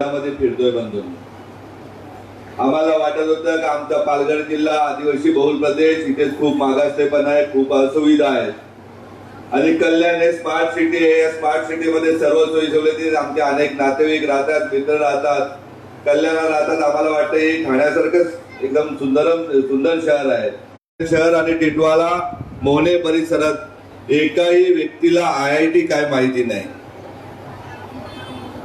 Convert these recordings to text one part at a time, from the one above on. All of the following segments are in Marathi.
मध्ये फिरतोय बंधू आम्हाला वाटत होतं की आमचा पालघर जिल्हा आदिवासी बहुल प्रदेश इथे खूप मागासलेपण आहे खूप असुविधा आहेत आणि कल्याण हे स्मार्ट सिटी आहे. या स्मार्ट सिटी मध्ये सर्व सोयी सवलती आमचे अनेक नातेवाईक राहतात मित्र राहतात. कल्याणात राहतात. आम्हाला वाटतं हे ठाण्यासारखंच एकदम सुंदर सुंदर शहर आहे. शहर आणि टिटवाला मोहने परिसरात एकाही व्यक्तीला आय आय टी काय माहिती नाही.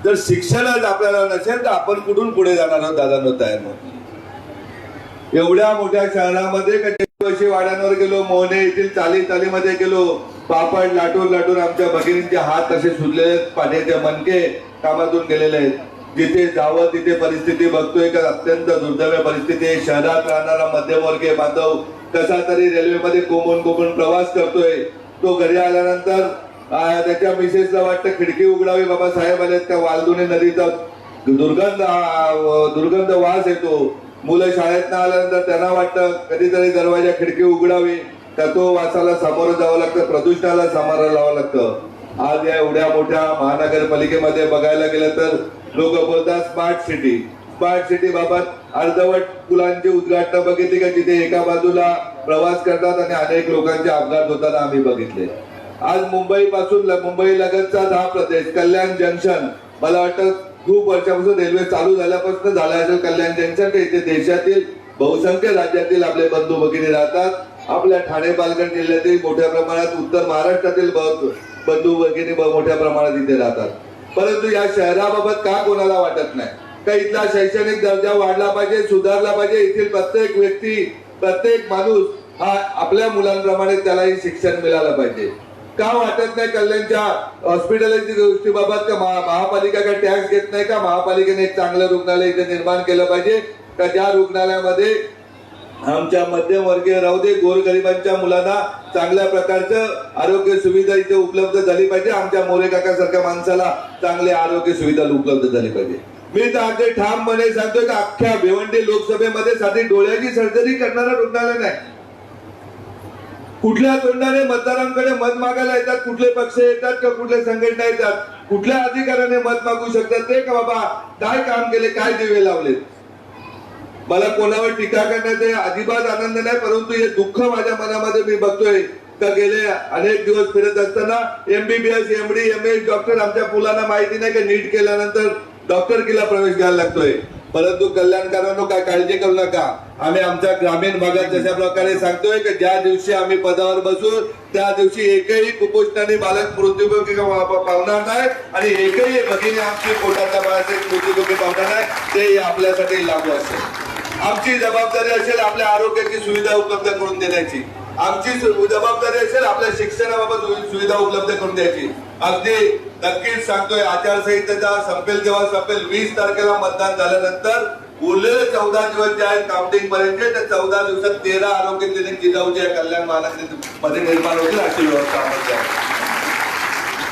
जर शिक्षणच आपल्याला नसेल तर आपण कुठून पुढे जाणार आहोत दादा तयार मग? एवढ्या मोठ्या शहरामध्ये कशी वाड्यांवर गेलो मोहने येथील चाली चालीमध्ये गेलो पापड लाटून लाटून आमच्या भगिनींचे हात असे सुजलेले पाण्याचे मनके कामातून गेलेले आहेत. जिथे जावं तिथे परिस्थिती बघतोय का अत्यंत दुर्दैव परिस्थिती आहे. शहरात राहणारा मध्यमवर्गीय बांधव कसा तरी रेल्वेमध्ये कोंबून कोंबून प्रवास करतोय तो घरी आल्यानंतर त्याच्या मिसेसला वाटतं खिडकी उघडावी बाबा साहेब आलेत त्या वालदुने नदीचा दुर्गंध दुर्गंध वास येतो. मुलं शाळेत न आल्यानंतर त्यांना वाटतं कधीतरी दरवाजा खिडकी उघडावी. तर तो वासाला सामोरं जावं लागतं प्रदूषणाला सामोरं जावं लागतं. आज या एवढ्या मोठ्या महानगरपालिकेमध्ये बघायला गेलं तर लोक बोलतात स्मार्ट सिटी. स्मार्ट सिटी बाबत अर्धवट पुलांची उद्घाटन बघितली का? जिथे एका बाजूला प्रवास करतात आणि अनेक लोकांचे अपघात होताना आम्ही बघितले. आज मुंबई पासून मुंबई लगतचा हा प्रदेश कल्याण जंक्शन. मला वाटतं खूप वर्षापासून रेल्वे चालू झाल्यापासून झाला असेल कल्याण जंक्शन इथे देशातील बहुसंख्य राज्यातील आपले बंधू भगिनी राहतात. आपल्या ठाणे पालघर जिल्ह्यातील मोठ्या प्रमाणात उत्तर महाराष्ट्रातील बंधू भगिनी मोठ्या प्रमाणात इथे राहतात. परंतु या शहराबाबत का कोणाला वाटत नाही? का इथला शैक्षणिक दर्जा वाढला पाहिजे सुधारला पाहिजे? येथील प्रत्येक व्यक्ती प्रत्येक माणूस हा आपल्या मुलांप्रमाणे त्यालाही शिक्षण मिळालं पाहिजे. का वाटत नाही कल्याणच्या हॉस्पिटलच्या गोष्टीबाबत का महा- महापालिका काय टॅक्स घेत नाही का? महापालिकेने एक चांगलं रुग्णालय इथे निर्माण केलं पाहिजे. का ज्या रुग्णालयामध्ये आमच्या मध्यमवर्गीय राहू दे गोरगरिबांच्या मुलांना चांगल्या प्रकारचं आरोग्य सुविधा इथे उपलब्ध झाली पाहिजे. आमच्या मोरे काकासारख्या माणसाला चांगले आरोग्य सुविधा उपलब्ध झाली पाहिजे. मी तर अगदी ठामपणे सांगतोय की अख्ख्या भिवंडी लोकसभेमध्ये साधी डोळ्याची सर्जरी करणारा रुग्णालय नाही. कुठल्या तोंडाने मतदारांकडे मत मागायला येतात कुठले पक्ष येतात का कुठल्या संघटना येतात कुठल्या अधिकाऱ्याने मत मागू शकतात ते का बाबा काय काम केले काय दिवे लावले मला कोणावर टीका करण्याचे अजिबात आनंद नाही परंतु हे दुःख माझ्या मनामध्ये मी बघतोय. का गेले अनेक दिवस फिरत असताना MBBS MD M S doctor आमच्या मुलांना माहिती नाही की नीट केल्यानंतर डॉक्टर किला प्रवेश घ्यायला लागतोय. परंतु कल्याणकारांनो काय काळजी करू नका. आम्ही आमच्या ग्रामीण भागात जशा प्रकारे सांगतोय की ज्या दिवशी आम्ही पदावर बसू त्या दिवशी एकही कुपोषणाने बालक मृत्यूमुखी पावणार नाही आणि एकही भगिनी आमची पोटाच्या बाळाचे मृत्यूमुखी पावणार नाही. ते आपल्यासाठी लागू असेल. आमची जबाबदारी असेल आपल्या आरोग्याची सुविधा उपलब्ध करून देण्याची. आमची जबाबदारी असेल आपल्या शिक्षणाबाबत सुविधा उपलब्ध करून द्यायची. अगदी नक्कीच सांगतोय आचारसंहितेचा संपेल जेव्हा संपेल वीस तारखेला मतदान झाल्यानंतर उरलेले चौदा दिवस जे आहेत काउंटिंग पर्यंत ते चौदा दिवसात तेरा आरोग्य क्लिनिक जिजाऊच्या कल्याण महानगरीमध्ये निर्माण होतील अशी व्यवस्था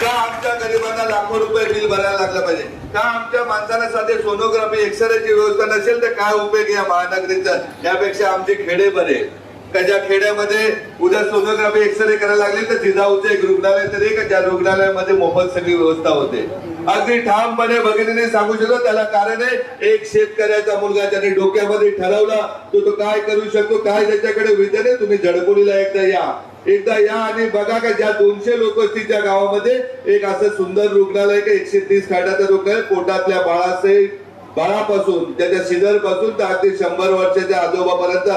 का आमच्या गरिबांना लाखो रुपये बिल भरायला लागलं पाहिजे? का आमच्या माणसाला साधे सोनोग्राफी एक्सरेची व्यवस्था नसेल तर काय उपयोग या महानगरीचा? यापेक्षा आमचे खेडे बरे. का ज्या खेड्यामध्ये उद्या सोनोग्राफी एक्सरे करायला लागले तर जिजाऊचं एक रुग्णालय तरी का ज्या रुग्णालयामध्ये मोफत सगळी व्यवस्था होते? अगदी ठामपणे भगिनीने सांगू शकतो त्याला कारण आहे एक शेतकऱ्याचा मुलगा त्याने डोक्यामध्ये ठरवला तो तो काय करू शकतो काय त्याच्याकडे विचारे तुम्ही झडपुरीला एकदा या. एकदा या आणि बघा का ज्या दोनशे लोक असतील त्या गावामध्ये एक असं सुंदर रुग्णालय का एकशे तीस खाटाचं रुग्णालय पोटातल्या बाळाचे बाळापासून त्याच्या शिजरपासून तर अगदी शंभर वर्षाच्या आजोबापर्यंत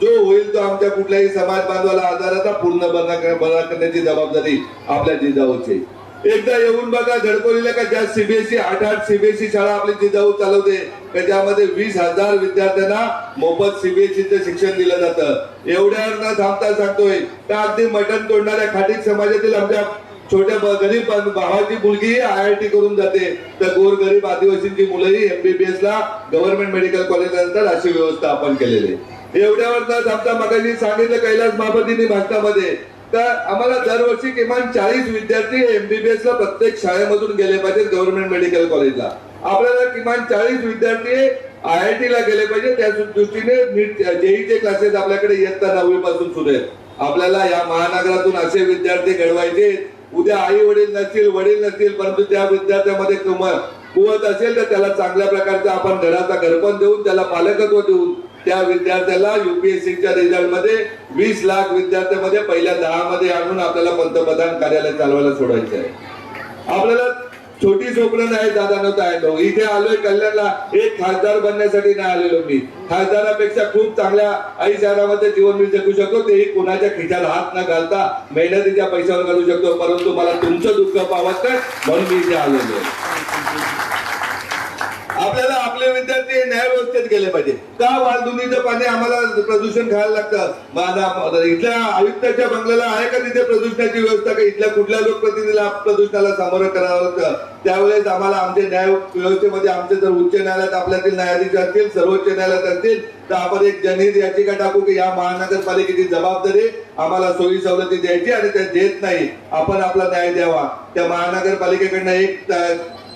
जो होईल तो आमच्या कुठल्याही समाज बांधवाला आजाराचा पूर्ण बरा करण्याची जबाबदारी आपल्या जिजाऊची एकदा येऊन बघा धडकोलीला का ज्या सीबीएसई आठ आठ सीबीएसई शाळा आपली जिजाऊ चालवते का ज्यामध्ये वीस हजार विद्यार्थ्यांना मोफत सीबीएसईचं शिक्षण दिलं जातं. एवढ्यावर न थांबता सांगतोय का अगदी मटण तोडणाऱ्या खाटीक समाजातील आमच्या छोट्या गरीब भावाची मुलगी आय आय टी करून जाते. तर गोरगरीब आदिवासींची मुलंही एमबीबीएस ला गव्हर्नमेंट मेडिकल कॉलेज नंतर अशी व्यवस्था आपण केलेली आहे. एवढ्यावर आमचा मगाशी सांगितलं कैलास महापतींनी भारतामध्ये. तर आम्हाला दरवर्षी किमान चाळीस विद्यार्थी एमबीबीएस ला प्रत्येक शाळेमधून गेले पाहिजेत गव्हर्नमेंट मेडिकल कॉलेजला आपल्याला किमान चाळीस विद्यार्थी आय आय टी ला गेले पाहिजे त्या दृष्टीने जेईचे क्लासेस आपल्याकडे इयत्ता नववी पासून सुरू आहेत. आपल्याला या महानगरातून असे विद्यार्थी घडवायचे उद्या आई वडील नसतील वडील नसतील परंतु त्या विद्यार्थ्यामध्ये कुवत असेल तर त्याला चांगल्या प्रकारचा आपण घराचा घरपण देऊन त्याला पालकत्व देऊन त्या विद्यार्थ्याला युपीएससीच्या रिझल्टमध्ये वीस लाख विद्यार्थ्यांमध्ये पहिल्या दहा मध्ये आणून आपल्याला पंतप्रधान कार्यालय चालवायला सोडायचं आहे. आपल्याला छोटी स्वप्न नाही दादा नव्हता आलो इथे आलोय कल्याणला. एक खासदार बनण्यासाठी नाही आलेलो मी. खासदारापेक्षा खूप चांगल्या आई शहरामध्ये जीवन मी जगू शकतो. तेही कोणाच्या खिशात हात न घालता मेहनतीच्या पैशावर घालू शकतो. परंतु मला तुमचं दुःख पावत नाही म्हणून मी इथे आलेलो आपल्याला आपले विद्यार्थी केले पाहिजे. का वाळधुनीचं पाणी आम्हाला प्रदूषण खायला लागतं? माझा इथल्या आयुक्ताच्या बंगल्याला आहे का तिथे प्रदूषणाची व्यवस्था? का इथल्या कुठल्या लोकप्रतिनिधीला प्रदूषणाला सामोरं करावं लागतं? त्यावेळेस आम्हाला आमच्या न्याय व्यवस्थेमध्ये आमचे जर उच्च न्यायालयात आपल्यातील न्यायाधीश असतील सर्वोच्च न्यायालयात असतील तर आपण एक जनहित याचिका टाकू की या महानगरपालिकेची जबाबदारी आम्हाला सोयी सवलती द्यायची आणि त्या देत नाही. आपण आपला न्याय द्यावा. त्या महानगरपालिकेकडनं एक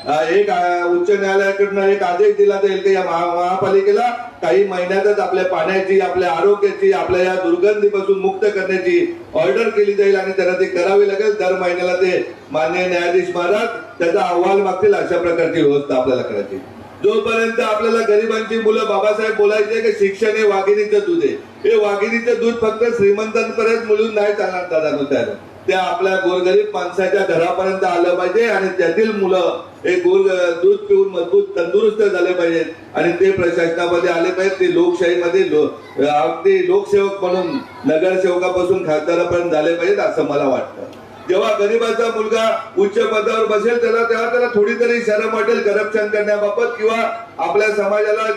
एक उच्च न्यायालयाकडनं एक आदेश दिला जाईल की या महापालिकेला काही महिन्यातच आपल्या पाण्याची आपल्या आरोग्याची आपल्या या दुर्गंधीपासून मुक्त करण्याची ऑर्डर केली जाईल आणि त्यांना ते करावी लागेल. दर महिन्याला ते मान्य न्यायाधीश महाराज त्याचा अहवाल मागतील अशा प्रकारची व्यवस्था आपल्याला करायची. जोपर्यंत आपल्याला गरिबांची मुलं बाबासाहेब बोलायचे की शिक्षण हे वाघिणीचं दूध आहे. हे वाघिणीचं दूध फक्त श्रीमंतांपर्यंत मिळून नाही चालणार दादा त्याला त्या आपल्या गोरगरीब माणसाच्या घरापर्यंत आलं पाहिजे आणि त्यातील मुलं हे गोर दूध पिऊन मजबूत तंदुरुस्त झाले पाहिजेत. आणि ते प्रशासनामध्ये आले पाहिजेत ते लोकशाहीमध्ये लो अगदी लोकसेवक म्हणून नगरसेवकापासून खासदारापर्यंत झाले पाहिजेत असं मला वाटतं. जेव्हा गरीबाचा मुलगा उच्च पदावर बसेल त्याला तेव्हा त्याला थोडी तरी शरम वाटेल करप्शन करण्याबाबत किंवा आपल्या समाजाला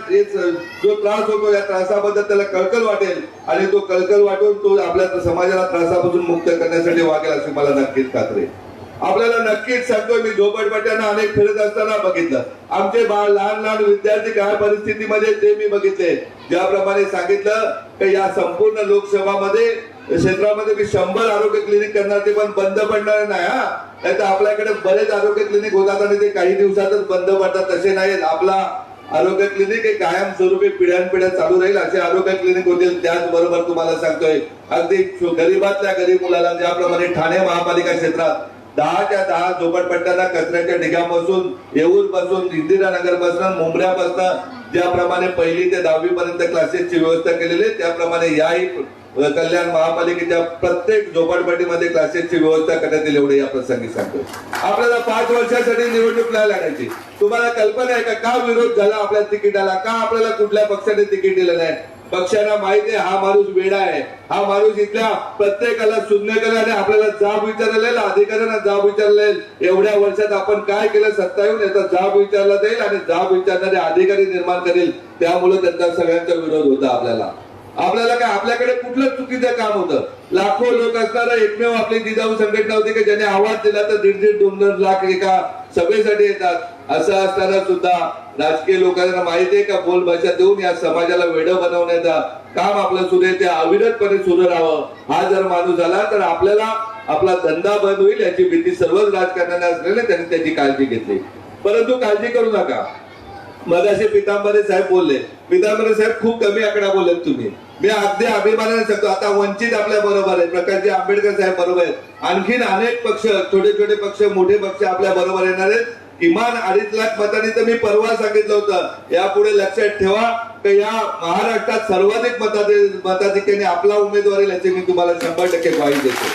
जो त्रास होतो या त्रासाबद्दल त्याला कळकल वाटेल आणि तो कळकल वाटून तो आपल्या समाजाला त्रासापासून मुक्त करण्यासाठी वागेल अशी मला नक्कीच खात्री आपल्याला नक्कीच सांगतोय मी झोपडपट्ट्यांना अनेक फिरत असताना बघितलं. आमचे बाळ लहान लहान विद्यार्थी काय परिस्थितीमध्ये ते मी बघितले. ज्याप्रमाणे सांगितलं की या संपूर्ण लोकसभामध्ये क्षेत्रामध्ये मी शंभर आरोग्य क्लिनिक करणार ते पण बंद पडणार नाही हा. नाही तर आपल्याकडे बरेच आरोग्य क्लिनिक होतात आणि ते काही दिवसातच बंद पडतात. तसे नाहीत आपला आरोग्य क्लिनिक हे कायम स्वरूपी पिढ्यानपिढ्या चालू राहील असे आरोग्य क्लिनिक होतील त्याचबरोबर तुम्हाला सांगतोय. अगदी गरीबातल्या गरीब मुलाला ज्याप्रमाणे ठाणे महापालिका क्षेत्रात दहाच्या दहा झोपडपट्ट्यांना कचऱ्याच्या ढिगापासून येऊरपासून इंदिरानगरपासून मुंबऱ्यापासून ज्याप्रमाणे पहिली ते दहावी पर्यंत क्लासेसची व्यवस्था केलेली आहे त्याप्रमाणे याही कल्याण महापालिकेच्या प्रत्येक झोपडपट्टीमध्ये क्लासेसची व्यवस्था करण्यात येईल एवढे या प्रसंगी सांगतो. आपल्याला पाच वर्षासाठी निवडणूक नाही लागायची. तुम्हाला कल्पना आहे का? का विरोध झाला आपल्या तिकिटाला? का आपल्याला कुठल्या पक्षाने तिकीट दिलं नाही? पक्षांना माहिती आहे हा माणूस वेडा आहे. हा माणूस इथल्या प्रत्येकाला शून्य आणि आपल्याला जाब विचारलेला अधिकाऱ्यांना जाब विचारले. एवढ्या वर्षात आपण काय केलं? सत्ता येऊन याचा जाब विचारला जाईल आणि जाब विचारणारे अधिकारी निर्माण करेल. त्यामुळे त्यांचा सगळ्यांचा विरोध होता आपल्याला. आपल्याला काय? आपल्याकडे कुठलं चुकीचं काम होतं? लाखो लोक असणारं एकमेव आपली जिजाऊ संघटना होती की ज्याने आवाज दिला तर दीड दीड दोन दोन लाख एका सभेसाठी येतात. असं असताना सुद्धा राजकीय लोकांना माहिती आहे का बोलभाषा देऊन या समाजाला वेड बनवण्याचा काम आपलं सुरू आहे ते अविरतपणे सुरू राहावं. हा जर माणूस झाला तर आपल्याला आपला धंदा बंद होईल याची भीती सर्वच राजकारण्यांना असल्याने त्यांनी त्याची काळजी घेतली. परंतु काळजी करू नका. मगाशी पितांबरे साहेब बोलले. पितांबरे साहेब खूप कमी आकडा बोललेत तुम्ही. मी अगदी अभिमानाने सांगतो आता वंचित आपल्या बरोबर आहे प्रकाशजी आंबेडकर साहेब बरोबर आहेत. आणखीन अनेक पक्ष छोटे छोटे पक्ष मोठे पक्ष आपल्या बरोबर येणार आहेत. किमान अडीच लाख मतांनी तर मी परवा सांगितलं होतं. यापुढे लक्षात ठेवा की या महाराष्ट्रात सर्वाधिक मताधिक्याने आपला उमेदवार येईल याची मी तुम्हाला शंभर टक्के ग्वाही देतो.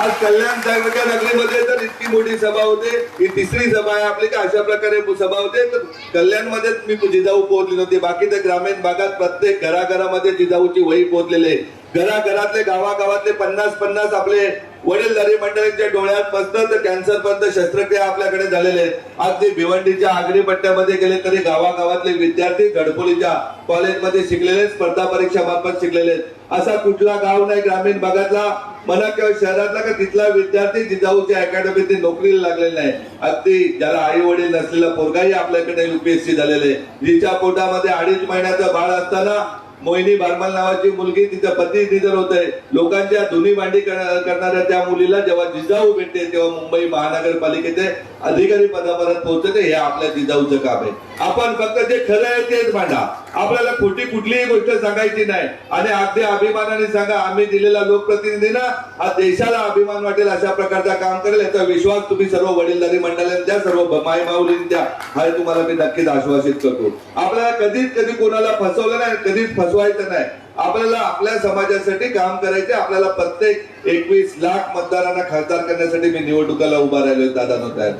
आज कल्याण साहेबांच्या नगरीमध्ये तर इतकी मोठी सभा होते. ही तिसरी सभा आहे आपली का अशा प्रकारे सभा होते. तर कल्याणमध्ये मी जिजाऊ पोहोचली नव्हती. बाकी तर ग्रामीण भागात प्रत्येक घराघरामध्ये जिजाऊची वही पोहोचलेले घराघरातले गावागावातले पन्नास पन्नास आपले वडीलधारी मंडळींच्या डोळ्यात बसतं तर कॅन्सर पर्यंत शस्त्रक्रिया आपल्याकडे झालेले आहेत. आज ते भिवंडीच्या आगरी पट्ट्यामध्ये गेले तरी गावागावातले विद्यार्थी गडपोलीच्या कॉलेजमध्ये शिकलेले स्पर्धा परीक्षा मार्फत शिकलेले असा कुठला गाव नाही ग्रामीण भागातला. मला किंवा शहरातला का तिथला विद्यार्थी जिजाऊच्या अकॅडमीत नोकरीला लागलेला नाही. अगदी ज्याला आई वडील नसलेला पोरगाही आपल्याकडे युपीएससी झालेले आहे. जिच्या पोटामध्ये अडीच महिन्याचं बाळ असताना मोहिनी बारमल नावाची मुलगी तिचा पती निधन होत आहे लोकांच्या धुनी भांडी करणाऱ्या त्या मुलीला जेव्हा जिजाऊ भेटते तेव्हा मुंबई महानगरपालिकेचे अधिकारी पदापर्यंत पोहोचते हे आपल्या जिजाऊचं काम आहे. आपण फक्त जे खरं आहे तेच मांडा. आपल्याला खोटी कुठलीही गोष्ट सांगायची नाही. आणि अगदी अभिमानाने सांगा आम्ही दिलेला लोकप्रतिनिधी ना हा देशाला अभिमान वाटेल अशा प्रकारचा काम करेल याचा विश्वास तुम्ही सर्व वडीलधारी मंडळांनी द्या सर्व माई माऊलींनी द्या. हा तुम्हाला मी नक्कीच आश्वासित करतो. आपल्याला कधीच कधी कोणाला फसवलं नाही कधीच फसवायचं नाही. आपल्याला आपल्या समाजासाठी काम करायचे आपल्याला प्रत्येक एकवीस लाख मतदारांना खासदार करण्यासाठी मी निवडणुकाला उभा राहिलो दादा नव्हता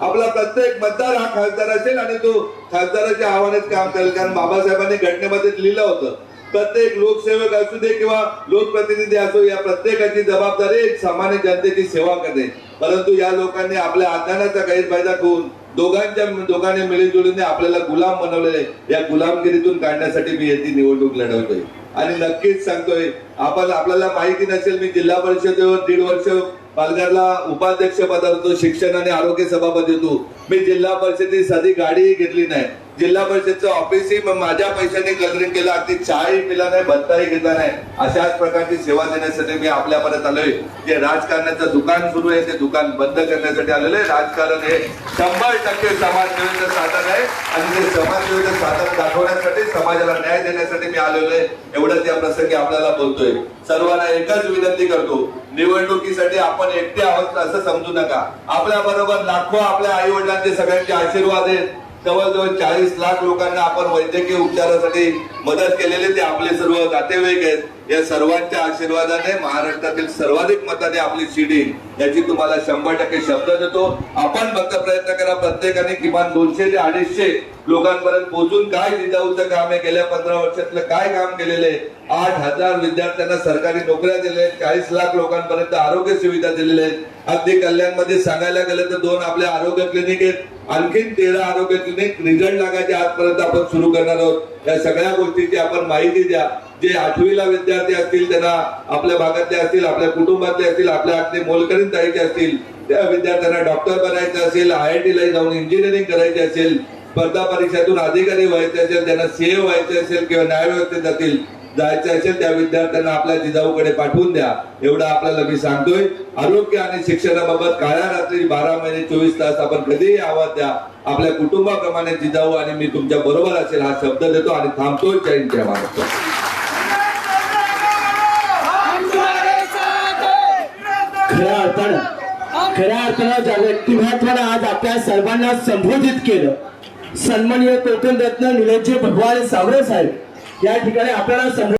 आपला प्रत्येक मतदार हा खासदार असेल आणि तो खासदाराच्या आव्हानात काम करेल कारण बाबासाहेबांनी घटनेमध्ये लिहिलं होतं प्रत्येक लोकसेवक असू दे किंवा लोकप्रतिनिधी असो या प्रत्येकाची जबाबदारी सामान्य जनतेची सेवा करणे परंतु या लोकांनी आपल्या अज्ञानाचा गैरफायदा घेऊन दोघांच्या दोघांनी मिळीजुळीने आपल्याला गुलाम बनवलेले या गुलामगिरीतून काढण्यासाठी मी याची निवडणूक लढवतोय. आणि नक्कीच सांगतोय आपण आपल्याला माहिती नसेल मी जिल्हा परिषदेवर दीड वर्ष पालघरला उपाध्यक्ष पदावर शिक्षण आणि आरोग्य सभापती होतो. मी जिल्हा परिषदेत साधी गाडीही घेतली नाही. जिल्हा परिषदचं ऑफिसही माझ्या पैशाने कलरिंग केलं अगदी चहाही पिला नाही भत्ताही घेतला नाही अशाच प्रकारची सेवा देण्यासाठी मी आपल्यापर्यंत आलोय. जे राजकारणाचं दुकान सुरू आहे ते दुकान बंद करण्यासाठी आलेलं आहे. राजकारण हे शंभर टक्के समाजसेवेचं साधन आहे. आणि ते समाजसेवेचं साधन दाखवण्यासाठी समाजाला न्याय देण्यासाठी मी आलेलो आहे. एवढंच या प्रसंगी आपल्याला बोलतोय. सर्वांना एकच विनंती करतो. निवडणुकीसाठी आपण एकटे आहोत असं समजू नका. आपल्या बरोबर लाखो आपल्या आई वडिलांचे सगळ्यांचे आशीर्वाद आहेत. जवळजवळ चाळीस लाख लोकांना आपण वैद्यकीय उपचारासाठी मदत केलेली ते आपले सर्व नातेवाईक आहेत. या सर्वांच्या आशीर्वादाने महाराष्ट्रातील सर्वाधिक मताने आपली शिडी याची तुम्हाला शंभर टक्के शब्द देतो. आपण फक्त प्रयत्न करा प्रत्येकाने किमान दोनशे ते अडीचशे लोकांपर्यंत पोहोचून काय जिजाऊचं काम आहे? गेल्या पंधरा वर्षातलं काय काम केलेलं आहे? आठ हजार विद्यार्थ्यांना सरकारी नोकऱ्या दिल्या आहेत. चाळीस लाख लोकांपर्यंत आरोग्य सुविधा दिलेल्या आहेत. अगदी कल्याणमध्ये सांगायला गेलं तर दोन आपले आरोग्य क्लिनिक आहेत. आणखीन तेरा आरोग्य क्लिनिक रिझल्ट लागायचे आजपर्यंत आपण सुरू करणार आहोत. या सगळ्या गोष्टीची आपण माहिती द्या. जे आठवीला विद्यार्थी असतील त्यांना आपल्या भागातले असतील आपल्या कुटुंबातले असतील आपल्या आतले मोलकरीण जायचे असतील त्या विद्यार्थ्यांना डॉक्टर बनायचं असेल आय आय टी जाऊन इंजिनिअरिंग करायचे असेल स्पर्धा परीक्षेतून अधिकारी व्हायचे असेल त्यांना सीए व्हायचे असेल किंवा न्यायव्यवस्थेत जातील जायचं असेल त्या विद्यार्थ्यांना आपल्या जिजाऊकडे पाठवून द्या. एवढं आपल्याला मी सांगतोय. आरोग्य आणि शिक्षणाबाबत काळ्या रात्री बारा महिने चोवीस तास आपण कधीही आवाज द्या. आपल्या कुटुंबाप्रमाणे जिजाऊ आणि मी तुमच्या बरोबर असेल हा शब्द देतो आणि थांबतोय. जय जय महाराष्ट्र. खऱ्या अर्थानं खऱ्या अर्थानं ज्या व्यक्तिमत्वानं आज आपल्या सर्वांना संबोधित केलं सन्माननीय कोकण रत्न निलज्ज भगवान सावरे साहेब या ठिकाणी आपल्याला संबोधित